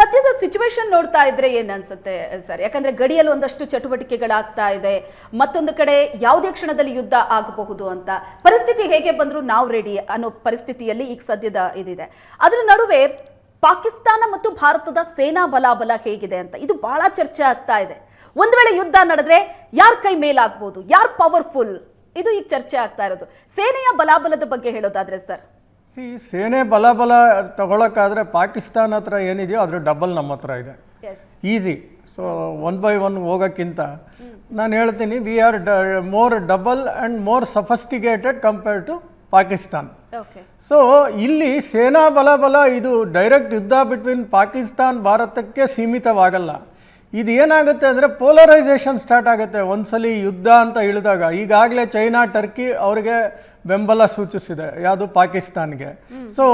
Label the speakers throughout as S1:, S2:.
S1: ಸದ್ಯದ ಸಿಚುವೇಶನ್ ನೋಡ್ತಾ ಇದ್ರೆ ಏನ್ ಅನ್ಸುತ್ತೆ ಸರ್ ಯಾಕಂದ್ರೆ ಗಡಿಯಲ್ಲಿ ಒಂದಷ್ಟು ಚಟುವಟಿಕೆಗಳಾಗ್ತಾ ಇದೆ. ಮತ್ತೊಂದು ಕಡೆ ಯಾವುದೇ ಕ್ಷಣದಲ್ಲಿ ಯುದ್ಧ ಆಗಬಹುದು ಅಂತ. ಪರಿಸ್ಥಿತಿ ಹೇಗೆ ಬಂದರೂ ನಾವು ರೆಡಿ ಅನ್ನೋ ಪರಿಸ್ಥಿತಿಯಲ್ಲಿ ಈಗ ಸದ್ಯದ ಇದಿದೆ. ಅದರ ನಡುವೆ ಪಾಕಿಸ್ತಾನ ಮತ್ತು ಭಾರತದ ಸೇನಾ ಬಲಾಬಲ ಹೇಗಿದೆ ಅಂತ. ಇದು ಬಹಳ ಚರ್ಚೆ ಆಗ್ತಾ ಇದೆ. ಒಂದು ವೇಳೆ ಯುದ್ಧ ನಡೆದ್ರೆ ಯಾರ ಕೈ ಮೇಲಾಗ್ಬೋದು? ಯಾರು ಪವರ್ಫುಲ್ ಇದು ಈಗ ಚರ್ಚೆ ಆಗ್ತಾ ಇರೋದು. ಸೇನೆಯ ಬಲಾಬಲದ ಬಗ್ಗೆ ಹೇಳೋದಾದ್ರೆ ಸರ್
S2: ಈ ಸೇನೆ ಬಲ ಬಲ ತಗೊಳಕ್ಕಾದ್ರೆ ಪಾಕಿಸ್ತಾನ ಹತ್ರ ಏನಿದೆಯೋ ಅದ್ರ ಡಬಲ್ ನಮ್ಮ ಹತ್ರ ಇದೆ. Easy. So one by one ಹೋಗೋಕ್ಕಿಂತ ನಾನು ಹೇಳ್ತೀನಿ we are the more double and more sophisticated compare to Pakistan.
S1: Okay
S2: so ಇಲ್ಲಿ ಸೇನಾ ಬಲ ಬಲ ಇದು ಡೈರೆಕ್ಟ್ ಯುದ್ಧ ಬಿಟ್ವೀನ್ ಪಾಕಿಸ್ತಾನ್ ಭಾರತಕ್ಕೆ ಸೀಮಿತವಾಗಲ್ಲ. ಇದು ಏನಾಗುತ್ತೆ ಅಂದರೆ ಪೋಲರೈಸೇಷನ್ ಸ್ಟಾರ್ಟ್ ಆಗುತ್ತೆ. ಒಂದ್ಸಲಿ ಯುದ್ಧ ಅಂತ ಇಳಿದಾಗ, ಈಗಾಗಲೇ ಚೈನಾ, ಟರ್ಕಿ ಅವ್ರಿಗೆ ಬೆಂಬಲ ಸೂಚಿಸಿದೆ, ಯಾವುದು ಪಾಕಿಸ್ತಾನ್ಗೆ. ಸೊ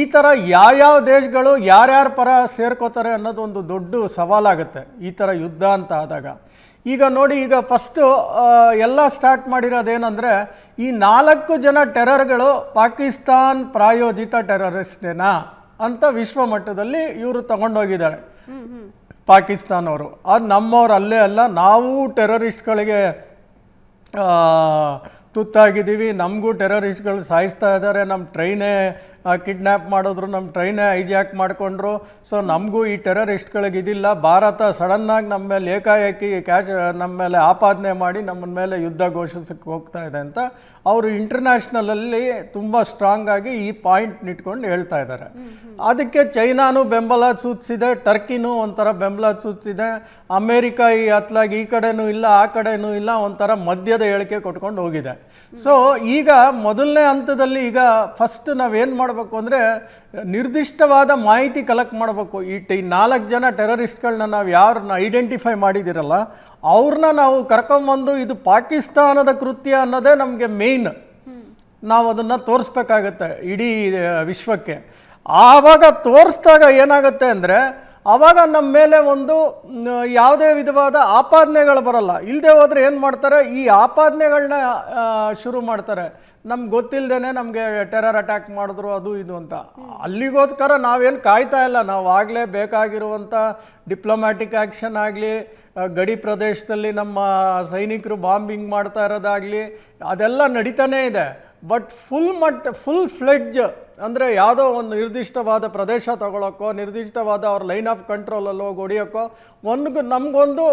S2: ಈ ಥರ ಯಾವ್ಯಾವ ದೇಶಗಳು ಯಾರ್ಯಾರ ಪರ ಸೇರ್ಕೋತಾರೆ ಅನ್ನೋದು ಒಂದು ದೊಡ್ಡ ಸವಾಲಾಗುತ್ತೆ, ಈ ಥರ ಯುದ್ಧ ಅಂತ ಆದಾಗ. ಈಗ ನೋಡಿ, ಈಗ ಫಸ್ಟು ಎಲ್ಲ ಸ್ಟಾರ್ಟ್ ಮಾಡಿರೋದೇನೆಂದರೆ, ಈ ನಾಲ್ಕು ಜನ ಟೆರರ್ಗಳು ಪಾಕಿಸ್ತಾನ್ ಪ್ರಾಯೋಜಿತ ಟೆರರಿಸ್ಟೇನಾ ಅಂತ ವಿಶ್ವ ಮಟ್ಟದಲ್ಲಿ ಇವರು ತಗೊಂಡೋಗಿದ್ದಾರೆ. ಪಾಕಿಸ್ತಾನವರು. ಅದು ನಮ್ಮವ್ರು ಅಲ್ಲೇ ಅಲ್ಲ ನಾವು ಟೆರರಿಸ್ಟ್ಗಳಿಗೆ ತುತ್ತಾಗಿದ್ದೀವಿ. ನಮಗೂ ಟೆರರಿಸ್ಟ್ಗಳು ಸಾಯಿಸ್ತಾ ಇದ್ದಾರೆ. ನಮ್ಮ ಟ್ರೈನೇ ಕಿಡ್ನ್ಯಾಪ್ ಮಾಡಿದ್ರು ನಮ್ಮ ಟ್ರೈನೇ ಹೈಜಾಕ್ ಮಾಡಿಕೊಂಡ್ರು. ಸೊ ನಮಗೂ ಈ ಟೆರರಿಸ್ಟ್ಗಳಿಗೆ ಇದಿಲ್ಲ. ಭಾರತ ಸಡನ್ನಾಗಿ ನಮ್ಮ ಮೇಲೆ ಏಕಾಏಕಿ ಕ್ಯಾಶ್ ನಮ್ಮ ಮೇಲೆ ಆಪಾದನೆ ಮಾಡಿ ನಮ್ಮ ಮೇಲೆ ಯುದ್ಧ ಘೋಷಿಸಕ್ಕೆ ಹೋಗ್ತಾ ಇದೆ ಅಂತ ಅವರು ಇಂಟರ್ನ್ಯಾಷನಲಲ್ಲಿ ತುಂಬ ಸ್ಟ್ರಾಂಗ್ ಆಗಿ ಈ ಪಾಯಿಂಟ್ ಇಟ್ಕೊಂಡು ಹೇಳ್ತಾ ಇದ್ದಾರೆ. ಅದಕ್ಕೆ ಚೈನಾನು ಬೆಂಬಲ ಸೂಚಿಸಿದೆ ಟರ್ಕಿನೂ ಒಂಥರ ಬೆಂಬಲ ಸೂಚಿಸಿದೆ. ಅಮೇರಿಕ ಈ ಅತ್ಲಾಗಿ ಈ ಕಡೆನೂ ಇಲ್ಲ, ಆ ಕಡೆನೂ ಇಲ್ಲ, ಒಂಥರ ಮಧ್ಯದ ಹೇಳಿಕೆ ಕೊಟ್ಕೊಂಡು ಹೋಗಿದೆ. ಸೊ ಈಗ ಮೊದಲನೇ ಹಂತದಲ್ಲಿ ಈಗ ಫಸ್ಟ್ ನಾವೇನು ಮಾಡಬೇಕು ಅಂದರೆ ನಿರ್ದಿಷ್ಟವಾದ ಮಾಹಿತಿ ಕಲೆಕ್ಟ್ ಮಾಡಬೇಕು. ಈ ನಾಲ್ಕು ಜನ ಟೆರರಿಸ್ಟ್ಗಳನ್ನ ನಾವು ಯಾರನ್ನ ಐಡೆಂಟಿಫೈ ಮಾಡಿದಿರಲ್ಲ ಅವ್ರನ್ನ ನಾವು ಕರ್ಕೊಂಬಂದು ಇದು ಪಾಕಿಸ್ತಾನದ ಕೃತ್ಯ ಅನ್ನೋದೇ ನಮಗೆ ಮೇಯ್ನ್ ನಾವು ಅದನ್ನು ತೋರಿಸ್ಬೇಕಾಗತ್ತೆ ಇಡೀ, ವಿಶ್ವಕ್ಕೆ. ಆವಾಗ ತೋರಿಸಿದಾಗ ಏನಾಗುತ್ತೆ ಅಂದರೆ ಆವಾಗ ನಮ್ಮ ಮೇಲೆ ಒಂದು ಯಾವುದೇ ವಿಧವಾದ ಆಪಾದನೆಗಳು ಬರಲ್ಲ. ಇಲ್ಲದೆ ಹೋದರೆ ಏನು ಮಾಡ್ತಾರೆ? ಈ ಆಪಾದನೆಗಳನ್ನ ಶುರು ಮಾಡ್ತಾರೆ. ನಮ್ಗೆ ಗೊತ್ತಿಲ್ಲದೇ ನಮಗೆ ಟೆರರ್ ಅಟ್ಯಾಕ್ ಮಾಡಿದ್ರು, ಅದು ಇದು ಅಂತ. ಅಲ್ಲಿಗೋಸ್ಕರ ನಾವೇನು ಕಾಯ್ತಾ ಇಲ್ಲ. ನಾವು ಆಗಲೇ ಬೇಕಾಗಿರುವಂಥ ಡಿಪ್ಲೊಮ್ಯಾಟಿಕ್ ಆ್ಯಕ್ಷನ್ ಆಗಲಿ ಗಡಿ ಪ್ರದೇಶದಲ್ಲಿ ನಮ್ಮ ಸೈನಿಕರು ಬಾಂಬಿಂಗ್ ಮಾಡ್ತಾ ಇರೋದಾಗಲಿ, ಅದೆಲ್ಲ ನಡೀತಾನೇ ಇದೆ. ಬಟ್ ಫುಲ್ ಮಟ್ ಫುಲ್ ಫ್ಲೆಡ್ಜ್ ಅಂದರೆ ಯಾವುದೋ ಒಂದು ನಿರ್ದಿಷ್ಟವಾದ ಪ್ರದೇಶ ತಗೊಳ್ಳೋಕ್ಕೋ ನಿರ್ದಿಷ್ಟವಾದ ಅವ್ರ ಲೈನ್ ಆಫ್ ಕಂಟ್ರೋಲಲ್ಲಿ ಹೋಗಿ ಹೊಡಿಯೋಕ್ಕೋ ಒಂದು ನಮಗೊಂದು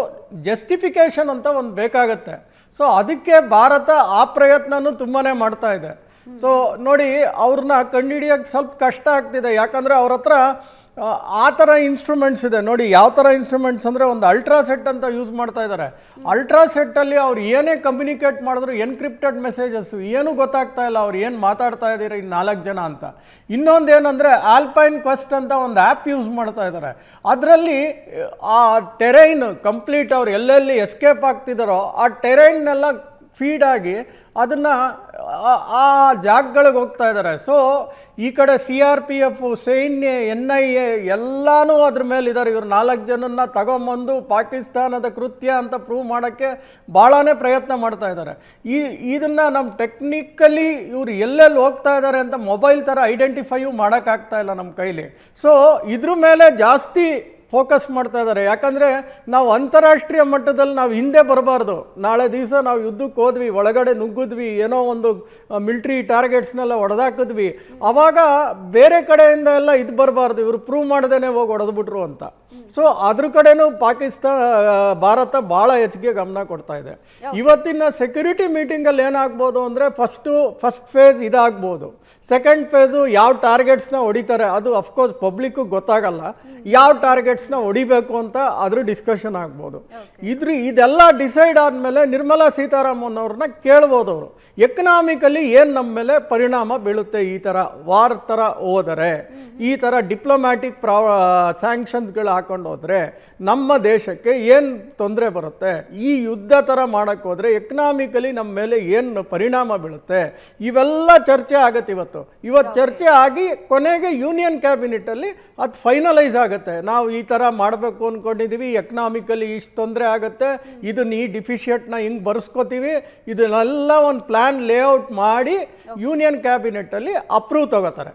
S2: ಜಸ್ಟಿಫಿಕೇಷನ್ ಅಂತ ಒಂದು ಬೇಕಾಗತ್ತೆ. ಸೊ ಅದಕ್ಕೆ ಭಾರತ ಆ ಪ್ರಯತ್ನನೂ ತುಂಬಾ ಮಾಡ್ತಾ ಇದೆ. ಸೊ ನೋಡಿ ಅವ್ರನ್ನ ಕಂಡುಹಿಡಿಯೋಕ್ಕೆ ಸ್ವಲ್ಪ ಕಷ್ಟ ಆಗ್ತಿದೆ. ಯಾಕಂದರೆ ಅವ್ರ ಹತ್ರ ಆ, ಥರ ಇನ್ಸ್ಟ್ರೂಮೆಂಟ್ಸ್ ಇದೆ. ನೋಡಿ ಯಾವ ಥರ ಇನ್ಸ್ಟ್ರೂಮೆಂಟ್ಸ್ ಅಂದರೆ ಒಂದು ಅಲ್ಟ್ರಾ ಸೆಟ್ ಅಂತ ಯೂಸ್ ಮಾಡ್ತಾ ಇದ್ದಾರೆ ಅಲ್ಟ್ರಾ ಸೆಟ್ಟಲ್ಲಿ ಅವ್ರು ಏನೇ ಕಮ್ಯುನಿಕೇಟ್ ಮಾಡಿದ್ರು ಎನ್ಕ್ರಿಪ್ಟೆಡ್ ಮೆಸೇಜಸ್ಸು ಏನೂ ಗೊತ್ತಾಗ್ತಾ ಇಲ್ಲ ಅವ್ರು ಏನು ಮಾತಾಡ್ತಾ ಇದ್ದೀರಿ ನಾಲ್ಕು ಜನ ಅಂತ. ಇನ್ನೊಂದು ಏನಂದರೆ ಆಲ್ಪೈನ್ ಕ್ವೆಸ್ಟ್ ಅಂತ ಒಂದು ಆ್ಯಪ್ ಯೂಸ್ ಮಾಡ್ತಾ ಇದ್ದಾರೆ ಅದರಲ್ಲಿ ಆ ಟೆರೈನ್ ಕಂಪ್ಲೀಟ್ ಅವ್ರು ಎಲ್ಲೆಲ್ಲಿ ಎಸ್ಕೇಪ್ ಆಗ್ತಿದ್ದಾರೋ ಆ ಟೆರೈನ್ನೆಲ್ಲ ಫೀಡ್ ಆಗಿ ಅದನ್ನು, ಆ ಜಾಗಗಳಿಗೆ ಹೋಗ್ತಾ ಇದ್ದಾರೆ. ಸೊ ಈ ಕಡೆ ಸಿ ಆರ್ ಪಿ ಎಫ್ ಸೈನ್ಯ ಎನ್ ಐ ಎ ಎಲ್ಲನೂ ಅದ್ರ ಮೇಲೆ ಇದ್ದಾರೆ. ಇವರು ನಾಲ್ಕು ಜನನ್ನ ತಗೊಂಬಂದು ಪಾಕಿಸ್ತಾನದ ಕೃತ್ಯ ಅಂತ ಪ್ರೂವ್ ಮಾಡೋಕ್ಕೆ ಭಾಳನೇ ಪ್ರಯತ್ನ ಮಾಡ್ತಾ ಇದ್ದಾರೆ. ಈ, ಇದನ್ನು ನಮ್ಮ ಟೆಕ್ನಿಕಲಿ ಇವರು ಎಲ್ಲೆಲ್ಲಿ ಹೋಗ್ತಾ ಇದ್ದಾರೆ ಅಂತ ಮೊಬೈಲ್ ಥರ ಐಡೆಂಟಿಫೈಯೂ ಮಾಡೋಕ್ಕಾಗ್ತಾ ಇಲ್ಲ ನಮ್ಮ ಕೈಲಿ. ಸೊ ಇದ್ರ ಮೇಲೆ ಜಾಸ್ತಿ ಫೋಕಸ್ ಮಾಡ್ತಾ ಇದ್ದಾರೆ. ಯಾಕಂದರೆ ನಾವು ಅಂತಾರಾಷ್ಟ್ರೀಯ ಮಟ್ಟದಲ್ಲಿ ನಾವು ಹಿಂದೆ ಬರಬಾರ್ದು. ನಾಳೆ ದಿವಸ ನಾವು ಯುದ್ಧಕ್ಕೆ ಹೋದ್ವಿ, ಒಳಗಡೆ ನುಗ್ಗಿದ್ವಿ, ಏನೋ ಒಂದು ಮಿಲ್ಟ್ರಿ ಟಾರ್ಗೆಟ್ಸ್ನೆಲ್ಲ ಹೊಡೆದಾಕಿದ್ವಿ ಆವಾಗ ಬೇರೆ ಕಡೆಯಿಂದ ಎಲ್ಲ ಇದು ಬರಬಾರ್ದು. ಇವರು ಪ್ರೂವ್ ಮಾಡ್ದೇ ಹೋಗಿ ಹೊಡೆದ್ಬಿಟ್ರು ಅಂತ. ಸೊ ಅದ್ರ ಕಡೆನೂ ಪಾಕಿಸ್ತಾನ ಭಾರತ ಭಾಳ ಹೆಚ್ಚಿಗೆ ಗಮನ ಕೊಡ್ತಾ ಇದೆ. ಇವತ್ತಿನ ಸೆಕ್ಯೂರಿಟಿ ಮೀಟಿಂಗಲ್ಲಿ ಏನಾಗ್ಬೋದು ಅಂದರೆ ಫಸ್ಟು ಫಸ್ಟ್ ಫೇಸ್ ಇದಾಗ್ಬೋದು. ಸೆಕೆಂಡ್ ಫೇಸು ಯಾವ ಟಾರ್ಗೆಟ್ಸ್ನ ಹೊಡಿತಾರೆ ಅದು ಅಫ್ಕೋರ್ಸ್ ಪಬ್ಲಿಕ್ಕು ಗೊತ್ತಾಗಲ್ಲ. ಯಾವ ಟಾರ್ಗೆಟ್ಸ್ನ ಹೊಡಿಬೇಕು ಅಂತ ಅದ್ರ ಡಿಸ್ಕಷನ್ ಆಗ್ಬೋದು. ಇದ್ರ ಇದೆಲ್ಲ ಡಿಸೈಡ್ ಆದಮೇಲೆ ನಿರ್ಮಲಾ ಸೀತಾರಾಮನ್ ಅವ್ರನ್ನ ಕೇಳ್ಬೋದು ಅವರು. ಎಕನಾಮಿಕಲಿ ಏನು ನಮ್ಮ ಮೇಲೆ ಪರಿಣಾಮ ಬೀಳುತ್ತೆ ಈ ಥರ ವಾರ್ ಥರ ಹೋದರೆ ಈ ಥರ ಡಿಪ್ಲೊಮ್ಯಾಟಿಕ್ ಪ್ರಾ ಸ್ಯಾಂಕ್ಷನ್ಸ್ಗಳು ಹಾಕೊಂಡು ಹೋದರೆ ನಮ್ಮ ದೇಶಕ್ಕೆ ಏನು ತೊಂದರೆ ಬರುತ್ತೆ? ಈ ಯುದ್ಧ ಥರ ಮಾಡೋಕ್ಕೆ ಹೋದರೆ ಎಕನಾಮಿಕಲಿ ನಮ್ಮ ಮೇಲೆ ಏನು ಪರಿಣಾಮ ಬೀಳುತ್ತೆ? ಇವೆಲ್ಲ ಚರ್ಚೆ ಆಗುತ್ತೆ ಇವತ್ತು. ಇವತ್ತು ಚರ್ಚೆ ಆಗಿ ಕೊನೆಗೆ ಯೂನಿಯನ್ ಕ್ಯಾಬಿನೆಟಲ್ಲಿ ಅದು ಫೈನಲೈಸ್ ಆಗುತ್ತೆ. ನಾವು ಈ ಥರ ಮಾಡಬೇಕು ಅಂದ್ಕೊಂಡಿದ್ದೀವಿ ಎಕನಾಮಿಕಲಿ ಇಷ್ಟು ತೊಂದರೆ ಆಗುತ್ತೆ. ಇದನ್ನ ಈ ಡಿಫಿಷಿಯೆಟ್ನ ಹಿಂಗೆ ಬರ್ಸ್ಕೊತೀವಿ. ಇದನ್ನೆಲ್ಲ ಒಂದು ಪ್ಲ್ಯಾನ್ ಲೇಔಟ್ ಮಾಡಿ ಯೂನಿಯನ್ ಕ್ಯಾಬಿನೆಟಲ್ಲಿ ಅಪ್ರೂವ್ ತಗೋತಾರೆ.